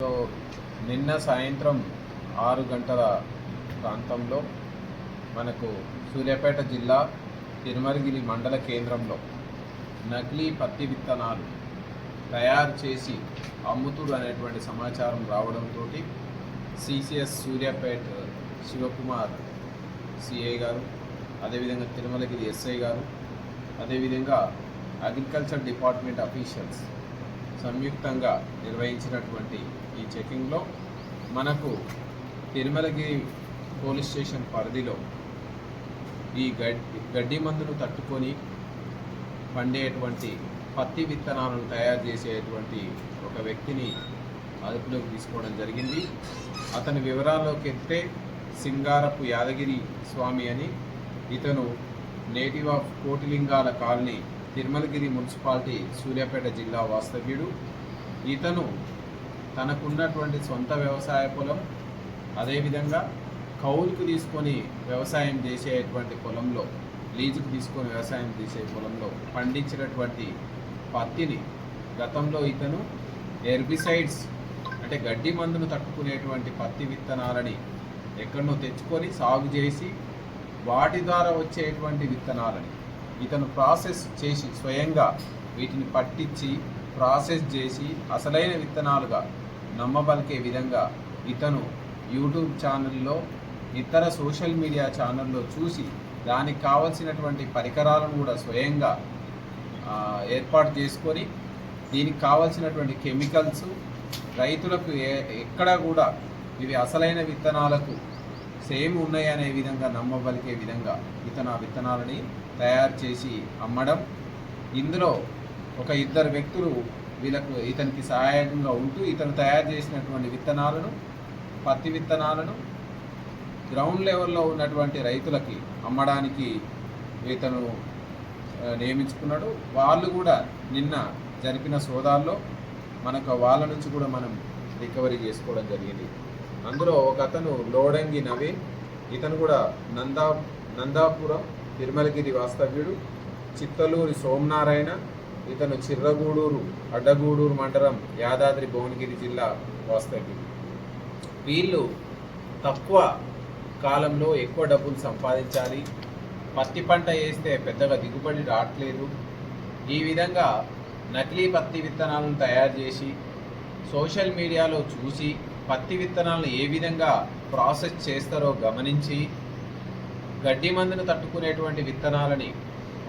So నిన్న సాయంత్రం ఆరు గంటల ప్రాంతంలో మనకు సూర్యాపేట జిల్లా తిరుమలగిరి మండల కేంద్రంలో నకిలీ పత్తి విత్తనాలు తయారు చేసి అమ్ముతురు అనేటువంటి సమాచారం రావడంతో సిసిఎస్ సూర్యాపేట శివకుమార్ సిఐ గారు అదేవిధంగా తిరుమలగిరి ఎస్ఐ గారు అదేవిధంగా అగ్రికల్చర్ డిపార్ట్మెంట్ అఫీషియల్స్ సంయుక్తంగా నిర్వహించినటువంటి ఈ చెకింగ్లో మనకు తిరుమలగిరి పోలీస్ స్టేషన్ పరిధిలో ఈ గడ్డి గడ్డి మందును తట్టుకొని పండేటువంటి పత్తి విత్తనాలను తయారు చేసేటువంటి ఒక వ్యక్తిని అదుపులోకి తీసుకోవడం జరిగింది. అతని వివరాల్లోకి వెళ్తే సింగారపు యాదగిరి స్వామి అని ఇతను native of Kotilingala colony Tirumalagiri municipality Suryapet జిల్లా వాస్తవ్యుడు. ఇతను తనకున్నటువంటి సొంత వ్యవసాయ పొలం అదేవిధంగా కౌలుకు తీసుకొని వ్యవసాయం చేసేటువంటి పొలంలో లీజుకు తీసుకొని వ్యవసాయం చేసే పొలంలో పండించినటువంటి పత్తిని గతంలో ఇతను హెర్బిసైడ్స్ అంటే గడ్డి మందును తట్టుకునేటువంటి పత్తి విత్తనాలని ఎక్కడనో తెచ్చుకొని సాగు చేసి వాటి ద్వారా వచ్చేటువంటి విత్తనాలని ఇతను ప్రాసెస్ చేసి స్వయంగా వీటిని పట్టించి ప్రాసెస్ చేసి అసలైన విత్తనాలుగా నమ్మబలికే విధంగా ఇతను యూట్యూబ్ ఛానల్లో ఇతర సోషల్ మీడియా ఛానల్లో చూసి దానికి కావలసినటువంటి పరికరాలను కూడా స్వయంగా ఏర్పాటు చేసుకొని దీనికి కావలసినటువంటి కెమికల్స్ రైతులకు ఎక్కడ కూడా ఇవి అసలైన విత్తనాలకు సేమ్ ఉన్నాయి అనే విధంగా నమ్మబలికే విధంగా ఇతను ఆ విత్తనాలని తయారు చేసి అమ్మడం. ఇందులో ఒక ఇద్దరు వ్యక్తులు వీళ్ళకు ఇతనికి సహాయకంగా ఉంటూ ఇతను తయారు చేసినటువంటి విత్తనాలను పత్తి విత్తనాలను గ్రౌండ్ లెవెల్లో ఉన్నటువంటి రైతులకి అమ్మడానికి ఇతను నియమించుకున్నాడు. వాళ్ళు కూడా నిన్న జరిపిన సోదాల్లో మనకు వాళ్ళ నుంచి కూడా మనం రికవరీ చేసుకోవడం జరిగింది. అందులో ఒక అతను లోడంగి నవీన్ ఇతను కూడా నందా నందాపురం తిరుమలగిరి వాస్తవ్యుడు చిత్తలూరి సోమనారాయణ ఇతను చిర్రగూడూరు అడ్డగూడూరు మండలం యాదాద్రి భువనగిరి జిల్లా వాస్తవ్యుడు. వీళ్ళు తక్కువ కాలంలో ఎక్కువ డబ్బులు సంపాదించాలి. పత్తి పంట వేస్తే పెద్దగా దిగుబడి రావట్లేదు ఈ విధంగా నకిలీ పత్తి విత్తనాలను తయారు చేసి సోషల్ మీడియాలో చూసి పత్తి విత్తనాలను ఏ విధంగా ప్రాసెస్ చేస్తారో గమనించి గడ్డి మందును తట్టుకునేటువంటి విత్తనాలని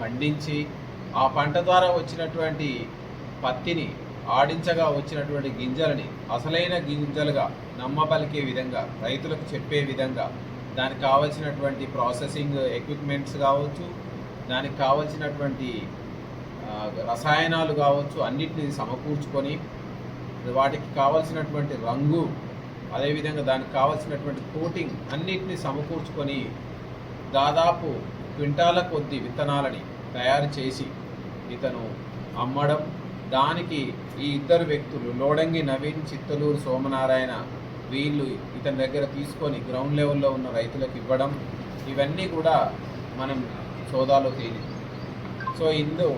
పండించి ఆ పంట ద్వారా వచ్చినటువంటి పత్తిని ఆడించగా వచ్చినటువంటి గింజలని అసలైన గింజలుగా నమ్మబలికే విధంగా రైతులకు చెప్పే విధంగా దానికి కావలసినటువంటి ప్రాసెసింగ్ ఎక్విప్మెంట్స్ కావచ్చు దానికి కావలసినటువంటి రసాయనాలు కావచ్చు అన్నిటిని సమకూర్చుకొని వాటికి కావలసినటువంటి రంగు అదేవిధంగా దానికి కావలసినటువంటి కోటింగ్ అన్నిటిని సమకూర్చుకొని దాదాపు క్వింటాల కొద్ది విత్తనాలని తయారు చేసి ఇతను అమ్మడం దానికి ఈ ఇద్దరు వ్యక్తులు లోడంగి నవీన్ చిత్తలూరు సోమనారాయణ వీళ్ళు ఇతని దగ్గర తీసుకొని గ్రౌండ్ లెవెల్లో ఉన్న రైతులకు ఇవ్వడం ఇవన్నీ కూడా మనం సోదాలో తేలి సో ఇందు